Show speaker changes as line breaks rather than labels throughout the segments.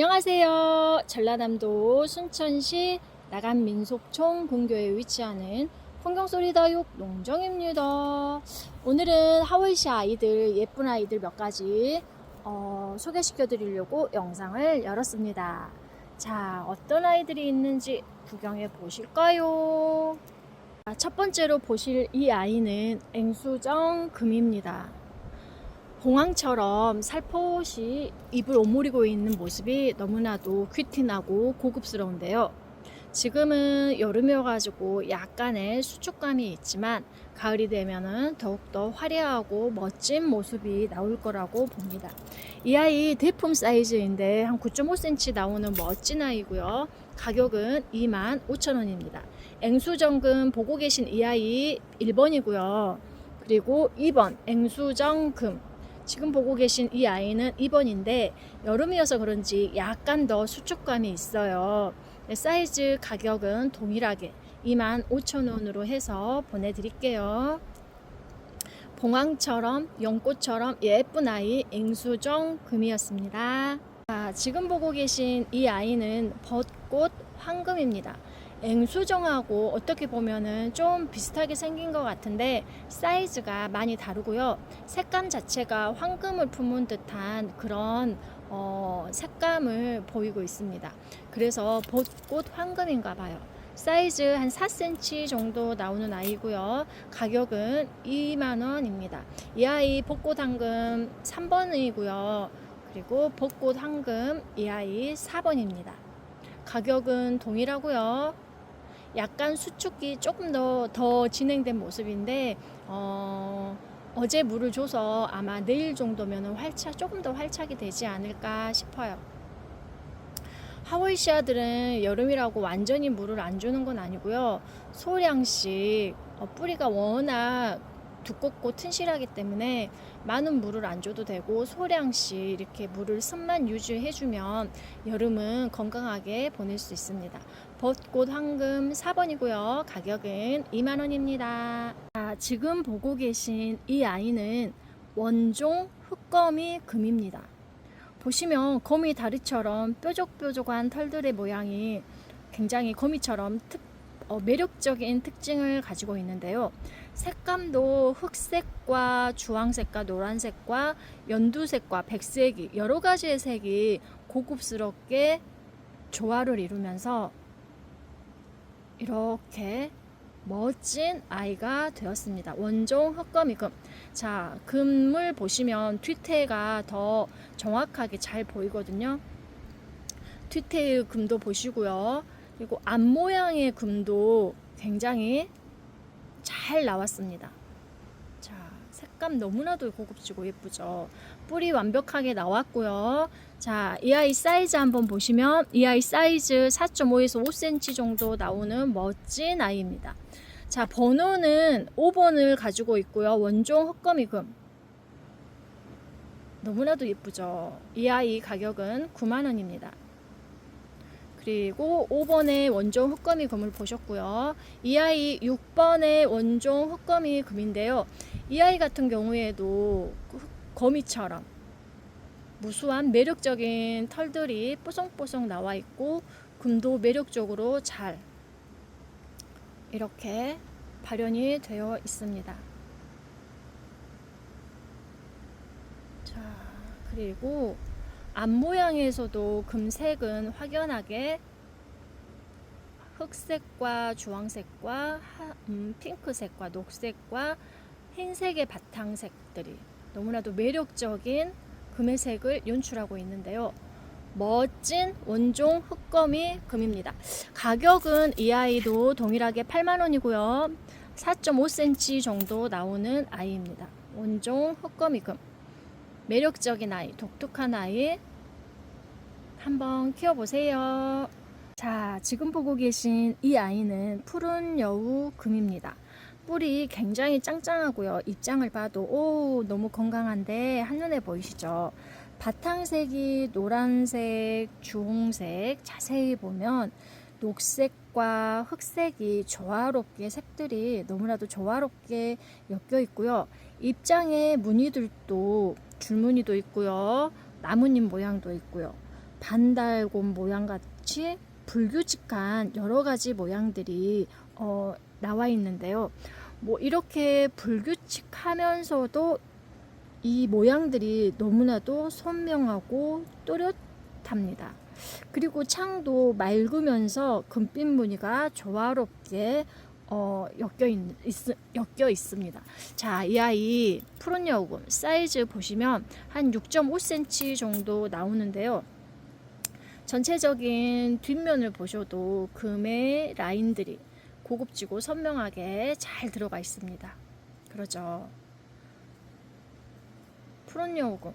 안녕하세요. 전라남도 순천시 나간민속촌 근교에 위치하는 풍경소리다육 농정입니다. 오늘은 하월시 아이들, 예쁜 아이들 몇 가지 어, 소개시켜 드리려고 영상을 열었습니다. 자, 어떤 아이들이 있는지 구경해 보실까요? 자, 첫 번째로 보실 이 아이는 앵수정 금입니다. 봉황처럼 살포시 입을 오므리고 있는 모습이 너무나도 퀴티나고 고급스러운데요. 지금은 여름이어가지고 약간의 수축감이 있지만 가을이 되면은 더욱더 화려하고 멋진 모습이 나올 거라고 봅니다. 이 아이 대품 사이즈인데 한 9.5cm 나오는 멋진 아이고요. 가격은 25,000원입니다. 앵수정금 보고 계신 이 아이 1번이고요. 그리고 2번 앵수정금 지금 보고 계신 이 아이는 2번인데 여름이어서 그런지 약간 더 수축감이 있어요. 네, 사이즈 가격은 동일하게 25,000원으로 해서 보내드릴게요. 봉황처럼 연꽃처럼 예쁜 아이 앵수정 금이었습니다. 자, 지금 보고 계신 이 아이는 벚꽃 황금입니다. 앵수정하고 어떻게 보면은 좀 비슷하게 생긴 것 같은데 사이즈가 많이 다르고요. 색감 자체가 황금을 품은 듯한 그런 어, 색감을 보이고 있습니다. 그래서 벚꽃 황금인가 봐요. 사이즈 한 4cm 정도 나오는 아이고요. 가격은 2만원입니다. 이 아이 벚꽃 황금 3번이고요. 그리고 벚꽃 황금 이 아이 4번입니다. 가격은 동일하고요. 약간 수축이 조금 더, 더 진행된 모습인데 어, 어제 물을 줘서 아마 내일 정도면 활착 조금 더 활착이 되지 않을까 싶어요. 하월시아들은 여름이라고 완전히 물을 안 주는 건 아니고요. 소량씩 어, 뿌리가 워낙 두껍고 튼실하기 때문에 많은 물을 안 줘도 되고 소량씩 이렇게 물을 습만 유지해주면 여름은 건강하게 보낼 수 있습니다. 벚꽃 황금 4번이고요. 가격은 2만원입니다. 지금 보고 계신 이 아이는 원종 흑거미 금입니다. 보시면 거미 다리처럼 뾰족뾰족한 털들의 모양이 굉장히 거미처럼 특, 어, 매력적인 특징을 가지고 있는데요. 색감도 흑색과 주황색과 노란색과 연두색과 백색이 여러 가지의 색이 고급스럽게 조화를 이루면서 이렇게 멋진 아이가 되었습니다. 원종 흑검이금. 자, 금을 보시면 뒤태가 더 정확하게 잘 보이거든요. 뒤태의 금도 보시고요. 그리고 앞 모양의 금도 굉장히 잘 나왔습니다. 자, 색감 너무나도 고급지고 예쁘죠. 뿌리 완벽하게 나왔고요. 자, 이 아이 사이즈 한번 보시면 이 아이 사이즈 4.5에서 5cm 정도 나오는 멋진 아이입니다. 자, 번호는 5번을 가지고 있고요. 원종 흑검이금. 너무나도 예쁘죠. 이 아이 가격은 9만 원입니다. 그리고 5번의 원종 흑거미 금을 보셨고요. 이 아이 6번의 원종 흑거미 금인데요. 이 아이 같은 경우에도 거미처럼 무수한 매력적인 털들이 뽀송뽀송 나와 있고 금도 매력적으로 잘 이렇게 발현이 되어 있습니다. 자, 그리고 앞 모양에서도 금색은 확연하게 흑색과 주황색과 하, 음, 핑크색과 녹색과 흰색의 바탕색들이 너무나도 매력적인 금의 색을 연출하고 있는데요. 멋진 원종 흑검이 금입니다. 가격은 이 아이도 동일하게 8만원이고요. 4.5cm 정도 나오는 아이입니다. 원종 흑검이 금. 매력적인 아이, 독특한 아이 한번 키워보세요. 자, 지금 보고 계신 이 아이는 푸른 여우 금입니다. 뿌리 굉장히 짱짱하고요. 입장을 봐도 오 너무 건강한데 한눈에 보이시죠? 바탕색이 노란색, 주홍색 자세히 보면 녹색과 흑색이 조화롭게 색들이 너무나도 조화롭게 엮여 있고요. 입장에 무늬들도 줄무늬도 있고요. 나뭇잎 모양도 있고요. 반달곰 모양 같이 불규칙한 여러 가지 모양들이 어, 나와 있는데요. 뭐 이렇게 불규칙하면서도 이 모양들이 너무나도 선명하고 또렷합니다. 그리고 창도 맑으면서 금빛 무늬가 조화롭게 어, 엮여, 있, 있, 엮여 있습니다. 자, 이 아이 푸른 여우금 사이즈 보시면 한 6.5cm 정도 나오는데요. 전체적인 뒷면을 보셔도 금의 라인들이 고급지고 선명하게 잘 들어가 있습니다. 그러죠. 푸른 여우금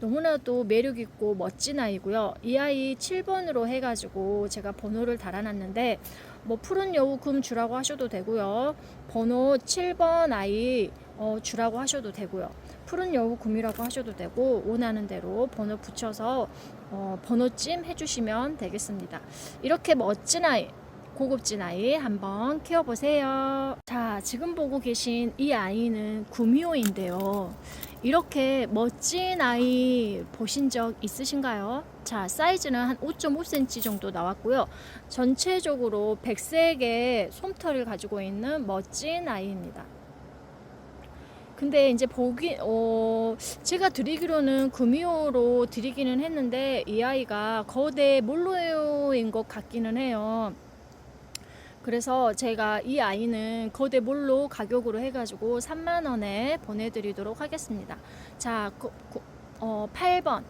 너무나도 매력 있고 멋진 아이고요. 이 아이 7번으로 해가지고 제가 번호를 달아놨는데 뭐 푸른 여우 금 주라고 하셔도 되고요. 번호 7번 아이 어, 주라고 하셔도 되고요. 푸른 여우 금이라고 하셔도 되고 원하는 대로 번호 붙여서 어, 번호찜 해주시면 되겠습니다. 이렇게 멋진 아이 고급진 아이 한번 키워보세요. 자, 지금 보고 계신 이 아이는 구미호인데요. 이렇게 멋진 아이 보신 적 있으신가요? 자, 사이즈는 한 5.5cm 정도 나왔고요. 전체적으로 백색의 솜털을 가지고 있는 멋진 아이입니다. 근데 이제 보기, 어, 제가 드리기로는 금이호로 드리기는 했는데 이 아이가 거대 몰로인 것 같기는 해요. 그래서 제가 이 아이는 거대 몰로 가격으로 해가지고 3만 원에 보내드리도록 하겠습니다. 자, 고, 고, 어, 8번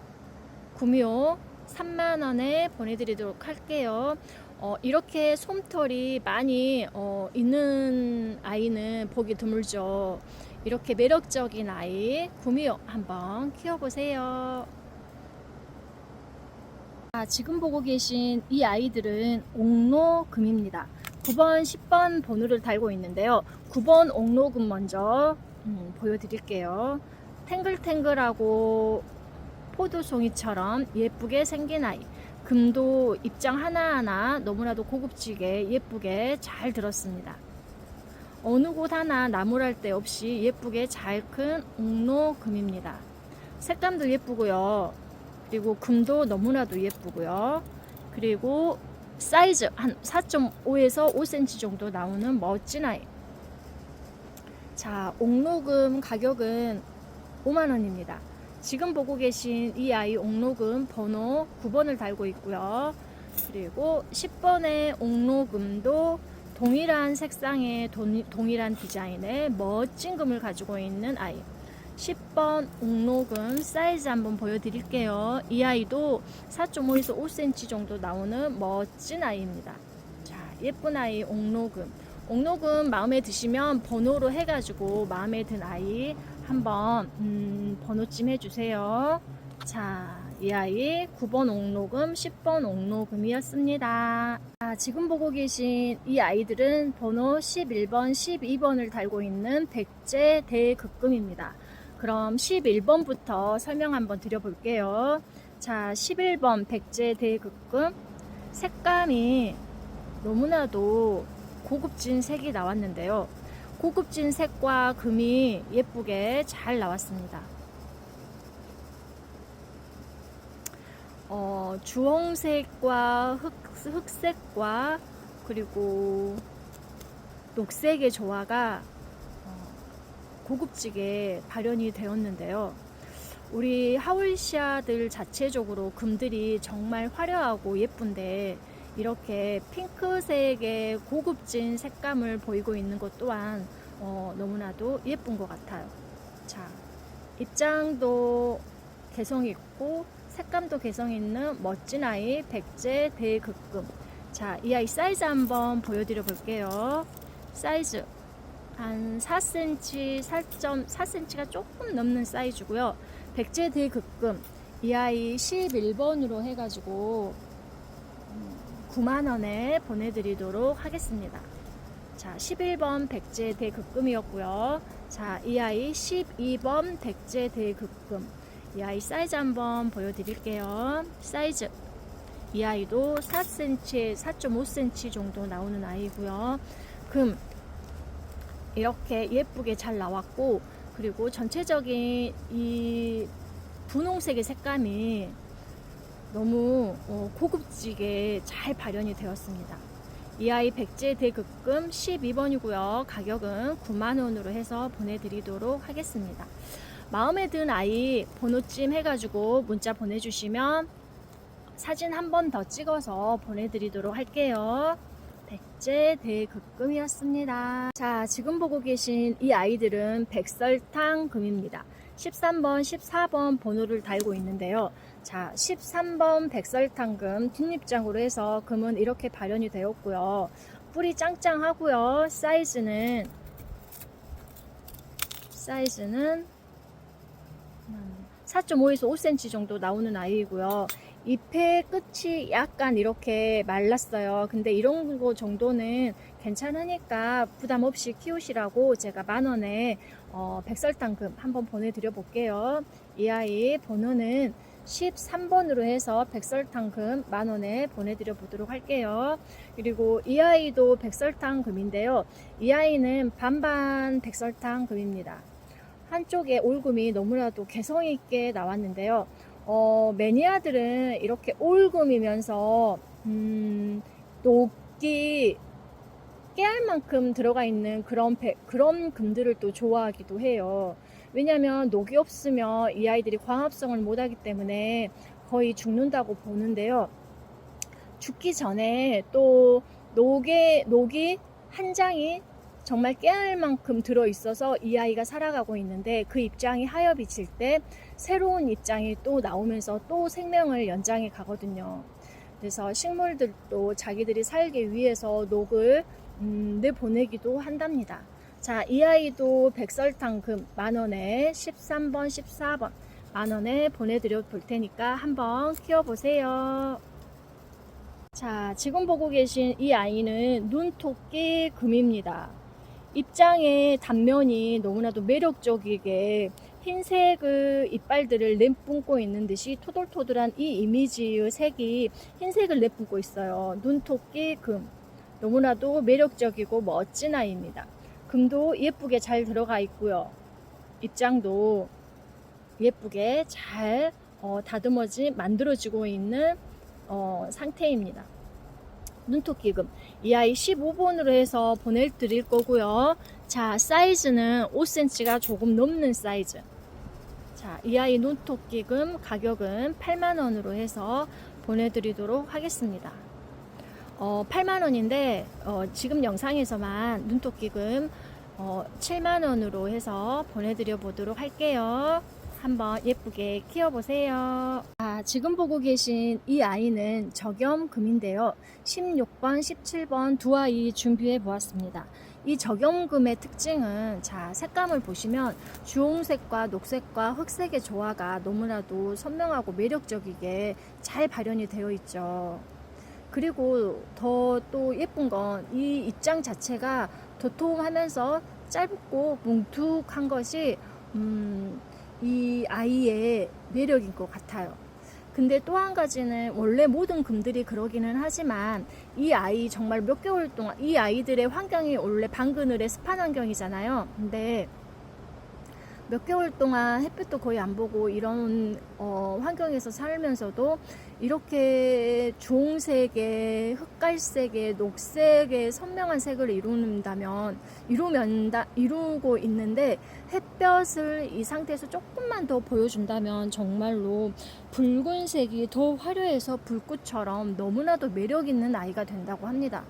구미호 3만 원에 보내드리도록 할게요. 어, 이렇게 솜털이 많이 어, 있는 아이는 보기 드물죠. 이렇게 매력적인 아이 구미호 한번 키워보세요. 자, 지금 보고 계신 이 아이들은 옥로금입니다. 9번, 10번 번호를 달고 있는데요. 9번 옥로금 먼저 음, 보여드릴게요. 탱글탱글하고 포도송이처럼 예쁘게 생긴 아이. 금도 입장 하나하나 너무나도 고급지게 예쁘게 잘 들었습니다. 어느 곳 하나 나무랄 데 없이 예쁘게 잘 큰 옥로 금입니다. 색감도 예쁘고요. 그리고 금도 너무나도 예쁘고요. 그리고 사이즈 한 4.5에서 5cm 정도 나오는 멋진 아이. 자, 옥로금 가격은 5만원입니다. 지금 보고 계신 이 아이 옥로금 번호 9번을 달고 있고요. 그리고 10번의 옥로금도 동일한 색상의 동, 동일한 디자인의 멋진 금을 가지고 있는 아이. 10번 옥록은 사이즈 한번 보여드릴게요. 이 아이도 4.5에서 5cm 정도 나오는 멋진 아이입니다. 자, 예쁜 아이 옥록은. 옥록은 마음에 드시면 번호로 해가지고 마음에 든 아이 한번 음, 번호찜 해주세요. 자, 이 아이 9번 옥록음, 10번 옥록음이었습니다. 자, 지금 보고 계신 이 아이들은 번호 11번, 12번을 달고 있는 백제 대극금입니다. 그럼 11번부터 설명 한번 드려볼게요. 자, 11번 백제 대극금 색감이 너무나도 고급진 색이 나왔는데요. 고급진 색과 금이 예쁘게 잘 나왔습니다. 어, 주홍색과 흑, 흑색과 그리고 녹색의 조화가 고급지게 발현이 되었는데요. 우리 하울시아들 자체적으로 금들이 정말 화려하고 예쁜데 이렇게 핑크색의 고급진 색감을 보이고 있는 것 또한 어, 너무나도 예쁜 것 같아요. 자, 입장도 개성 있고 색감도 개성 있는 멋진 아이 백제 대극금. 자, 이 아이 사이즈 한번 보여드려 볼게요. 사이즈 한 4cm, 4.4cm가 조금 넘는 사이즈고요. 백제 대극금 이 아이 11번으로 해가지고 9만 원에 보내드리도록 하겠습니다. 자, 11번 백제 대극금이었고요. 자, 이 아이 12번 백제 대극금. 이 아이 사이즈 한번 보여드릴게요. 사이즈. 이 아이도 4cm, 4.5cm 정도 나오는 아이고요. 금 이렇게 예쁘게 잘 나왔고 그리고 전체적인 이 분홍색의 색감이 너무 어, 고급지게 잘 발현이 되었습니다. 이 아이 백제 대극금 12번이고요. 가격은 9만원으로 해서 보내드리도록 하겠습니다. 마음에 든 아이 번호찜 해가지고 문자 보내주시면 사진 한 번 더 찍어서 보내드리도록 할게요. 백제 대극금이었습니다. 자, 지금 보고 계신 이 아이들은 백설탕 금입니다. 13번, 14번 번호를 달고 있는데요. 자, 13번 백설탕금 뒷입장으로 해서 금은 이렇게 발현이 되었고요. 뿌리 짱짱하고요. 사이즈는 사이즈는 4.5에서 5cm 정도 나오는 아이이고요. 잎의 끝이 약간 이렇게 말랐어요. 근데 이런 거 정도는 괜찮으니까 부담 없이 키우시라고 제가 만 원에 어, 백설탕금 한번 보내드려 볼게요. 이 아이 번호는 13번으로 해서 백설탕금 만 원에 보내드려 보도록 할게요. 그리고 이 아이도 백설탕금인데요. 이 아이는 반반 백설탕금입니다. 한쪽에 올금이 너무나도 개성 있게 나왔는데요. 어, 매니아들은 이렇게 올금이면서 음, 녹기 깨알 만큼 들어가 있는 그런 배, 그런 금들을 또 좋아하기도 해요. 왜냐하면 녹이 없으면 이 아이들이 광합성을 못하기 때문에 거의 죽는다고 보는데요. 죽기 전에 또 녹에 녹이 한 장이 정말 깨알 만큼 들어 있어서 이 아이가 살아가고 있는데 그 입장이 하엽이 질 때 새로운 입장이 또 나오면서 또 생명을 연장해 가거든요. 그래서 식물들도 자기들이 살기 위해서 녹을 음, 내보내기도 한답니다. 자, 이 아이도 백설탕금 만원에 13번, 14번 만원에 보내드려 볼 테니까 한번 키워보세요. 자, 지금 보고 계신 이 아이는 눈토끼 금입니다. 입장의 단면이 너무나도 매력적이게 흰색의 이빨들을 내뿜고 있는 듯이 토돌토돌한 이 이미지의 색이 흰색을 내뿜고 있어요. 눈토끼 금. 너무나도 매력적이고 멋진 아이입니다. 금도 예쁘게 잘 들어가 있고요. 입장도 예쁘게 잘 어, 다듬어지 만들어지고 있는 어, 상태입니다. 눈토끼금 이 아이 15번으로 해서 보내 드릴 거고요. 자 사이즈는 5cm가 조금 넘는 사이즈. 자, 이 아이 눈토끼금 가격은 8만원으로 해서 보내드리도록 하겠습니다. 어, 8만원인데, 어, 지금 영상에서만 눈토끼금 어, 7만원으로 해서 보내드려 보도록 할게요. 한번 예쁘게 키워보세요. 아, 지금 보고 계신 이 아이는 적염금인데요. 16번, 17번 두 아이 준비해 보았습니다. 이 적염금의 특징은 자 색감을 보시면 주홍색과 녹색과 흑색의 조화가 너무나도 선명하고 매력적이게 잘 발현이 되어 있죠. 그리고 더 또 예쁜 건 이 입장 자체가 도통하면서 짧고 뭉툭한 것이 음, 이 아이의 매력인 것 같아요. 근데 또 한 가지는 원래 모든 금들이 그러기는 하지만 이 아이 정말 몇 개월 동안 이 아이들의 환경이 원래 방그늘의 습한 환경이잖아요. 근데 몇 개월 동안 햇빛도 거의 안 보고 이런 어, 환경에서 살면서도 이렇게 주홍색의 흑갈색의 녹색의 선명한 색을 이룬다면 이루면 이루고 있는데 햇볕을 이 상태에서 조금만 더 보여준다면 정말로 붉은색이 더 화려해서 불꽃처럼 너무나도 매력 있는 아이가 된다고 합니다.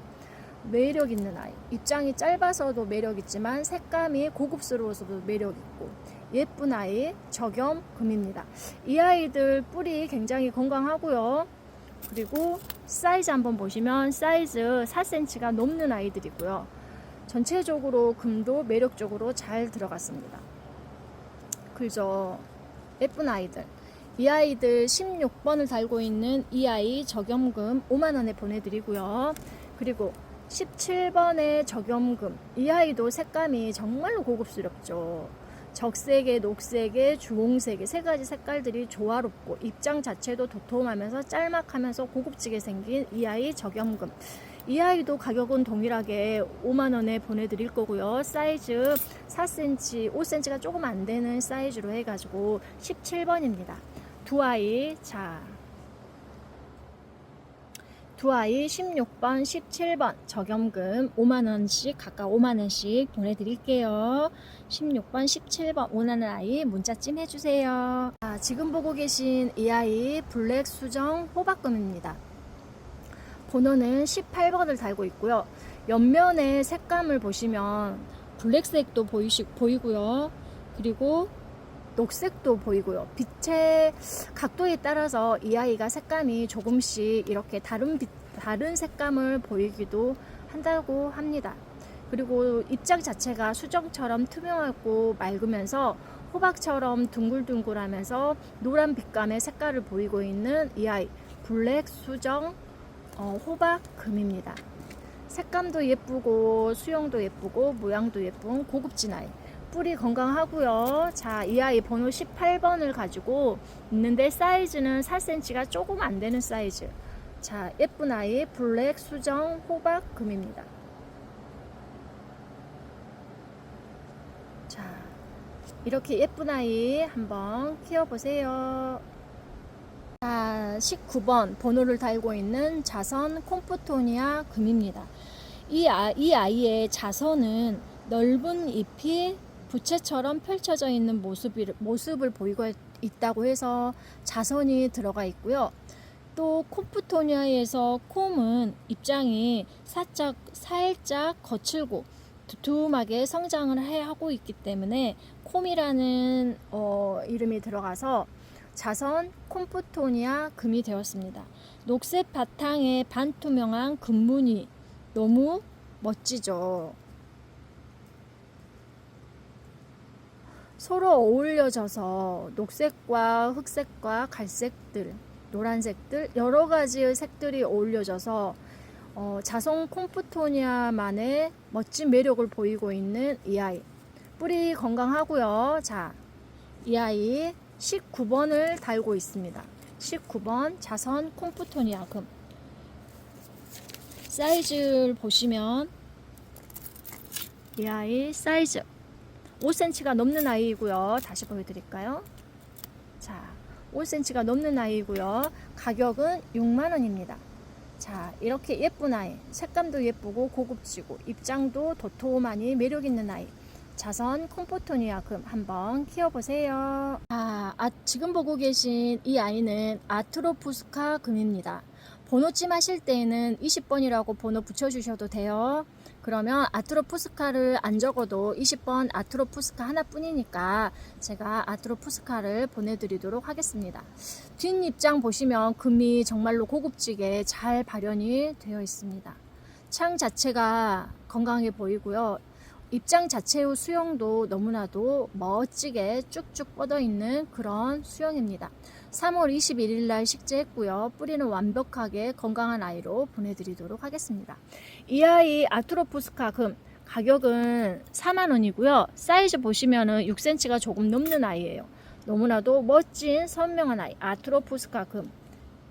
매력 있는 아이. 입장이 짧아서도 매력 있지만 색감이 고급스러워서도 매력 있고 예쁜 아이 적염금입니다. 이 아이들 뿌리 굉장히 건강하고요. 그리고 사이즈 한번 보시면 사이즈 4cm가 넘는 아이들이고요. 전체적으로 금도 매력적으로 잘 들어갔습니다. 그죠? 예쁜 아이들. 이 아이들 16번을 달고 있는 이 아이 적염금 5만원에 보내드리고요. 그리고 17번의 적염금. 이 아이도 색감이 정말로 고급스럽죠. 적색에 녹색에 주홍색에 세 가지 색깔들이 조화롭고 입장 자체도 도톰하면서 짤막하면서 고급지게 생긴 이 아이 적염금. 이 아이도 가격은 동일하게 5만원에 보내드릴 거고요. 사이즈 4cm, 5cm가 조금 안 되는 사이즈로 해가지고 17번입니다. 두 아이, 자, 두 아이 16번, 17번 적염금 5만원씩 각각 5만원씩 보내드릴게요. 16번, 17번 원하는 아이 문자 찜 해주세요. 아, 지금 보고 계신 이 아이 블랙 수정 호박금입니다. 번호는 18번을 달고 있고요. 옆면의 색감을 보시면 블랙색도 보이시, 보이고요. 그리고 녹색도 보이고요. 빛의 각도에 따라서 이 아이가 색감이 조금씩 이렇게 다른 빛, 다른 색감을 보이기도 한다고 합니다. 그리고 입장 자체가 수정처럼 투명하고 맑으면서 호박처럼 둥글둥글하면서 노란 빛감의 색깔을 보이고 있는 이 아이 블랙 수정 어, 호박 금입니다. 색감도 예쁘고 수영도 예쁘고 모양도 예쁜 고급진 아이. 뿌리 건강하고요. 자, 이 아이 번호 18번을 가지고 있는데 사이즈는 4cm가 조금 안 되는 사이즈. 자, 예쁜 아이 블랙 수정 호박 금입니다. 자, 이렇게 예쁜 아이 한번 키워보세요. 자, 19번 번호를 달고 있는 자선 콤프토니아 금입니다. 이, 아, 이 아이의 자선은 넓은 잎이 부채처럼 펼쳐져 있는 모습이, 모습을 보이고 있다고 해서 자선이 들어가 있고요. 또 콤프토니아에서 콤은 입장이 살짝, 살짝 거칠고 두툼하게 성장을 해 하고 있기 때문에 콤이라는 어, 이름이 들어가서 자선 콤프토니아 금이 되었습니다. 녹색 바탕에 반투명한 금무늬 너무 멋지죠. 서로 어울려져서 녹색과 흑색과 갈색들, 노란색들 여러 가지의 색들이 어울려져서 어, 자성 콤프토니아만의 멋진 매력을 보이고 있는 이 아이. 뿌리 건강하고요. 자, 이 아이 19번을 달고 있습니다. 19번 자선 콤프토니아 금. 사이즈를 보시면 이 아이 사이즈 5cm가 넘는 아이고요. 다시 보여드릴까요? 자, 5cm가 넘는 아이고요. 가격은 6만 원입니다. 자, 이렇게 예쁜 아이, 색감도 예쁘고 고급지고 입장도 도톰하니 매력 있는 아이. 자선 콤포토니아 금 한번 키워보세요. 아, 아, 지금 보고 계신 이 아이는 아트로푸스카 금입니다. 번호찜 하실 때에는 20번이라고 번호 붙여주셔도 돼요. 그러면 아트로푸스카를 안 적어도 20번 아트로푸스카 하나뿐이니까 제가 아트로푸스카를 보내드리도록 하겠습니다. 뒷입장 보시면 금이 정말로 고급지게 잘 발현이 되어 있습니다. 창 자체가 건강해 보이고요. 입장 자체의 수영도 너무나도 멋지게 쭉쭉 뻗어 있는 그런 수영입니다. 3월 21일 날 식재했고요. 뿌리는 완벽하게 건강한 아이로 보내드리도록 하겠습니다. 이 아이 아트로포스카 금 가격은 4만 원이고요. 사이즈 보시면은 6cm가 조금 넘는 아이예요. 너무나도 멋진 선명한 아이 아트로포스카 금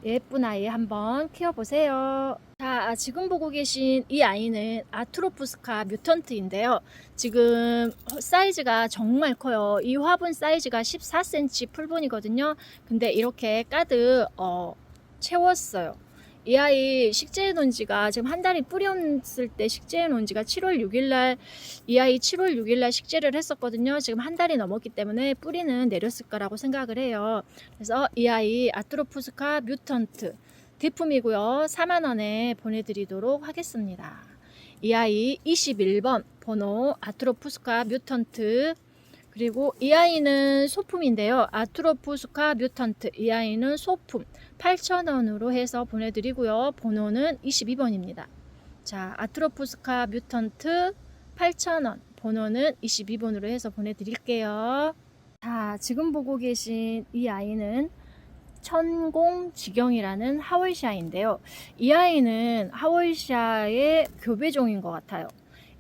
예쁜 아이 한번 키워보세요. 자, 지금 보고 계신 이 아이는 아트로푸스카 뮤턴트인데요. 지금 사이즈가 정말 커요. 이 화분 사이즈가 14cm 풀분이거든요. 근데 이렇게 가득 어, 채웠어요. 이 아이 식재해 놓은 지가 지금 한 달이 뿌렸을 때 식재해 놓은 지가 7월 6일 날 이 아이 7월 6일 날 식재를 했었거든요. 지금 한 달이 넘었기 때문에 뿌리는 내렸을 거라고 생각을 해요. 그래서 이 아이 아트로푸스카 뮤턴트 대품이고요. 4만 원에 보내드리도록 하겠습니다. 이 아이 21번 번호 아트로푸스카 뮤턴트 그리고 이 아이는 소품인데요. 아트로푸스카 뮤턴트 이 아이는 소품 8,000원으로 해서 보내드리고요. 번호는 22번입니다. 자 아트로푸스카 뮤턴트 8,000원 번호는 22번으로 해서 보내드릴게요. 자 지금 보고 계신 이 아이는 천공지경이라는 하월샤인데요. 이 아이는 하월샤의 교배종인 것 같아요.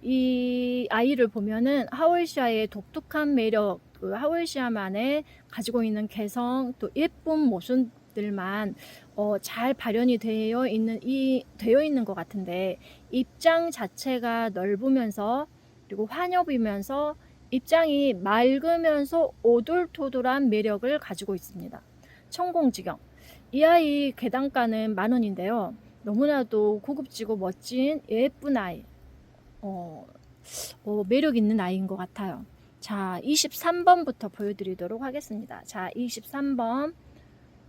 이 아이를 보면은 하월샤의 독특한 매력, 그 하월샤만의 가지고 있는 개성, 또 예쁜 모습들만 어, 잘 발현이 되어 있는 이 되어 있는 것 같은데 입장 자체가 넓으면서 그리고 환엽이면서 입장이 맑으면서 오돌토돌한 매력을 가지고 있습니다. 천공지경. 이 아이 개단가는 만 원인데요. 너무나도 고급지고 멋진 예쁜 아이. 어, 어, 매력 있는 아이인 것 같아요. 자, 23번부터 보여드리도록 하겠습니다. 자, 23번.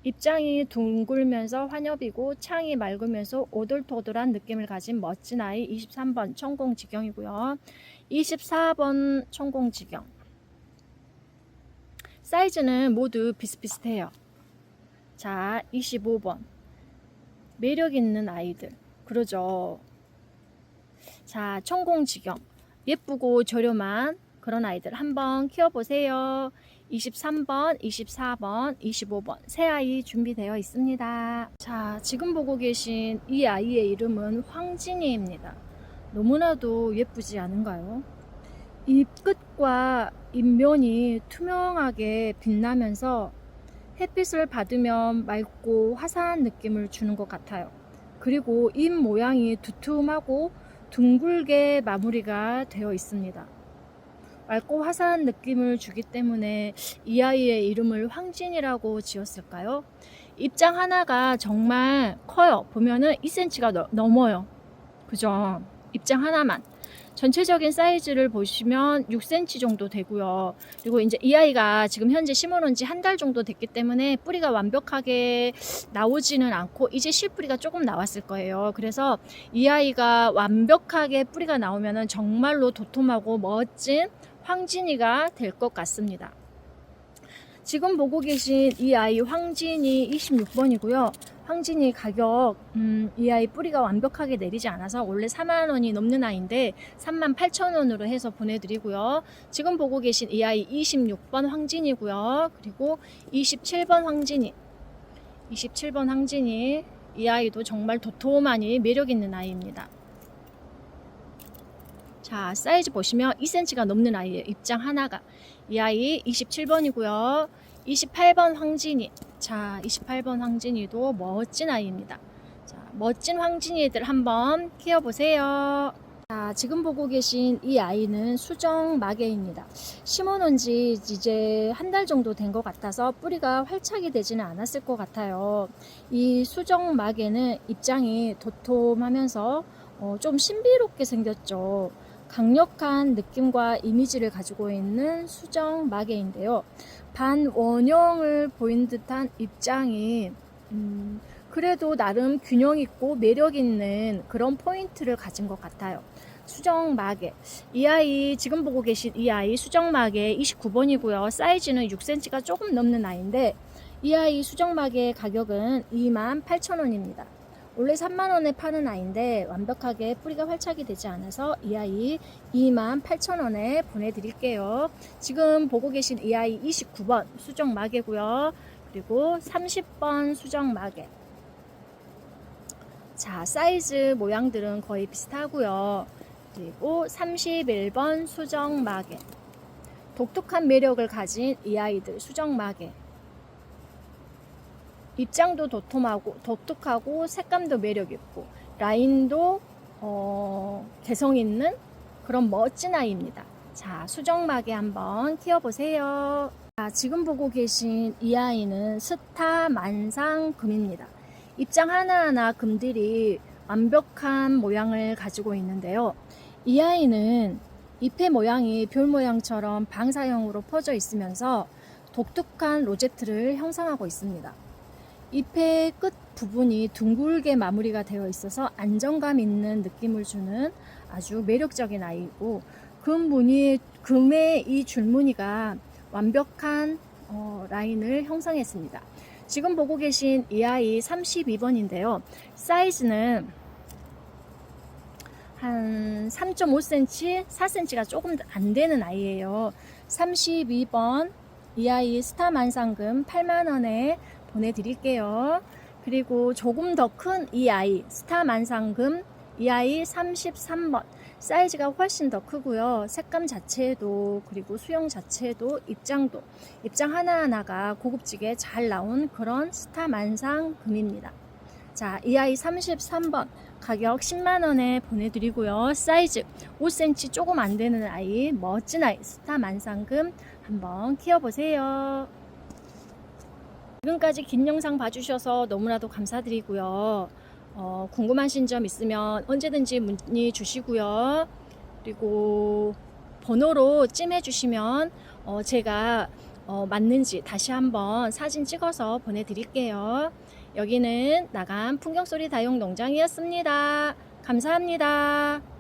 입장이 둥글면서 환엽이고 창이 맑으면서 오돌토돌한 느낌을 가진 멋진 아이 23번 천공지경이고요. 24번 천공지경. 사이즈는 모두 비슷비슷해요. 자, 25번. 매력 있는 아이들. 그러죠. 자, 천공지경. 예쁘고 저렴한 그런 아이들 한번 키워보세요. 23번, 24번, 25번 새 아이 준비되어 있습니다. 자, 지금 보고 계신 이 아이의 이름은 황진이입니다. 너무나도 예쁘지 않은가요? 잎 끝과 잎면이 투명하게 빛나면서 햇빛을 받으면 맑고 화사한 느낌을 주는 것 같아요. 그리고 잎 모양이 두툼하고 둥글게 마무리가 되어 있습니다. 맑고 화사한 느낌을 주기 때문에 이 아이의 이름을 황진이라고 지었을까요? 입장 하나가 정말 커요. 보면은 2cm가 넘어요. 그죠? 입장 하나만. 전체적인 사이즈를 보시면 6cm 정도 되고요. 그리고 이제 이 아이가 지금 현재 심어놓은 지 한 달 정도 됐기 때문에 뿌리가 완벽하게 나오지는 않고 이제 실뿌리가 조금 나왔을 거예요. 그래서 이 아이가 완벽하게 뿌리가 나오면은 정말로 도톰하고 멋진 황진이가 될 것 같습니다. 지금 보고 계신 이 아이 황진이 26번이고요. 황진이 가격 음, 이 아이 뿌리가 완벽하게 내리지 않아서 원래 4만 원이 넘는 아이인데 3만 8천 원으로 해서 보내드리고요. 지금 보고 계신 이 아이 26번 황진이고요. 그리고 27번 황진이 27번 황진이 이 아이도 정말 도톰하니 매력 있는 아이입니다. 자, 사이즈 보시면 2cm가 넘는 아이예요. 입장 하나가. 이 아이 27번이고요. 28번 황진이. 자, 28번 황진이도 멋진 아이입니다. 자, 멋진 황진이들 한번 키워보세요. 자, 지금 보고 계신 이 아이는 수정 마개입니다. 심어놓은 지 이제 한 달 정도 된 것 같아서 뿌리가 활착이 되지는 않았을 것 같아요. 이 수정 마개는 입장이 도톰하면서 어, 좀 신비롭게 생겼죠. 강력한 느낌과 이미지를 가지고 있는 수정 마개인데요. 반원형을 보인 듯한 입장이 음, 그래도 나름 균형 있고 매력 있는 그런 포인트를 가진 것 같아요. 수정 마개. 이 아이 지금 보고 계신 이 아이 수정 마개 29번이고요. 사이즈는 6cm가 조금 넘는 아이인데 이 아이 수정 마개 가격은 28,000원입니다. 원래 3만 원에 파는 아이인데 완벽하게 뿌리가 활착이 되지 않아서 이 아이 28,000원에 보내드릴게요. 지금 보고 계신 이 아이 29번 수정 마개고요. 그리고 30번 수정 마개. 자, 사이즈 모양들은 거의 비슷하고요. 그리고 31번 수정 마개. 독특한 매력을 가진 이 아이들 수정 마개. 입장도 도톰하고 독특하고 색감도 매력 있고 라인도 어, 개성 있는 그런 멋진 아이입니다. 자, 수정마개 한번 키워보세요. 자, 지금 보고 계신 이 아이는 스타 만상 금입니다. 입장 하나하나 금들이 완벽한 모양을 가지고 있는데요. 이 아이는 잎의 모양이 별 모양처럼 방사형으로 퍼져 있으면서 독특한 로제트를 형성하고 있습니다. 잎의 끝 부분이 둥글게 마무리가 되어 있어서 안정감 있는 느낌을 주는 아주 매력적인 아이고 금 무늬 금의 이 줄무늬가 완벽한 어, 라인을 형성했습니다. 지금 보고 계신 이 아이 32번인데요. 사이즈는 한 3.5cm, 4cm가 조금 안 되는 아이예요. 32번 이 아이 스타 만상금 8만원에 보내드릴게요. 그리고 조금 더 큰 이 아이 스타 만상금 이 아이 33번 사이즈가 훨씬 더 크고요. 색감 자체도 그리고 수영 자체도 입장도 입장 하나하나가 고급지게 잘 나온 그런 스타 만상금입니다. 자, 이 아이 33번 가격 10만원에 보내드리고요. 사이즈 5cm 조금 안 되는 아이 멋진 아이 스타 만상금 한번 키워보세요. 지금까지 긴 영상 봐주셔서 너무나도 감사드리고요. 어, 궁금하신 점 있으면 언제든지 문의 주시고요. 그리고 번호로 찜해 주시면 어, 제가 어, 맞는지 다시 한번 사진 찍어서 보내드릴게요. 여기는 나간 풍경소리 다용 농장이었습니다. 감사합니다.